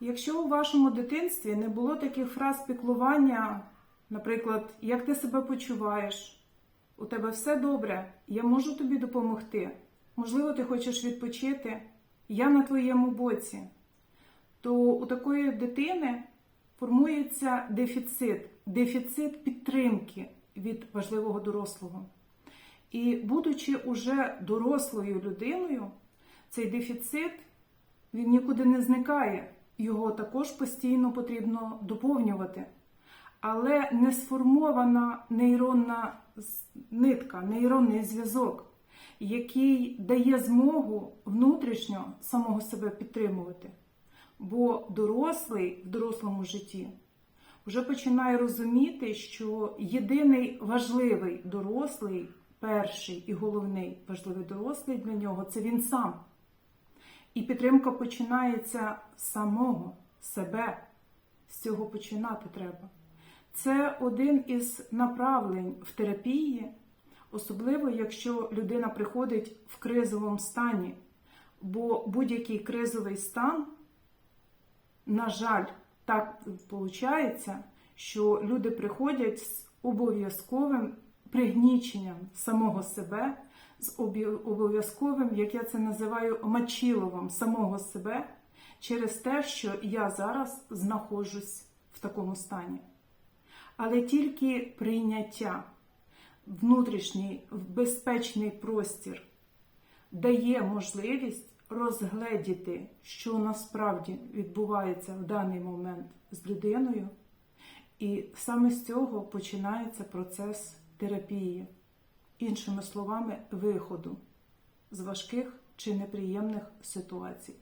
Якщо у вашому дитинстві не було таких фраз піклування, наприклад, як ти себе почуваєш, у тебе все добре, я можу тобі допомогти, можливо, ти хочеш відпочити, я на твоєму боці, то у такої дитини формується дефіцит, дефіцит підтримки від важливого дорослого. І будучи уже дорослою людиною, цей дефіцит він нікуди не зникає. Його також постійно потрібно доповнювати. Але не сформована нейронна нитка, нейронний зв'язок, який дає змогу внутрішньо самого себе підтримувати. Бо дорослий в дорослому житті вже починає розуміти, що єдиний важливий дорослий, перший і головний важливий дорослий для нього це він сам. І підтримка починається з самого себе. З цього починати треба. Це один із направлень в терапії, особливо якщо людина приходить в кризовому стані. Бо будь-який кризовий стан, на жаль, так виходить, що люди приходять з обов'язковим пригніченням самого себе, з обов'язковим, як я це називаю, мачіловом самого себе через те, що я зараз знаходжусь в такому стані. Але тільки прийняття, внутрішній безпечний простір дає можливість розгледіти, що насправді відбувається в даний момент з людиною, і саме з цього починається процес терапії, іншими словами, виходу з важких чи неприємних ситуацій.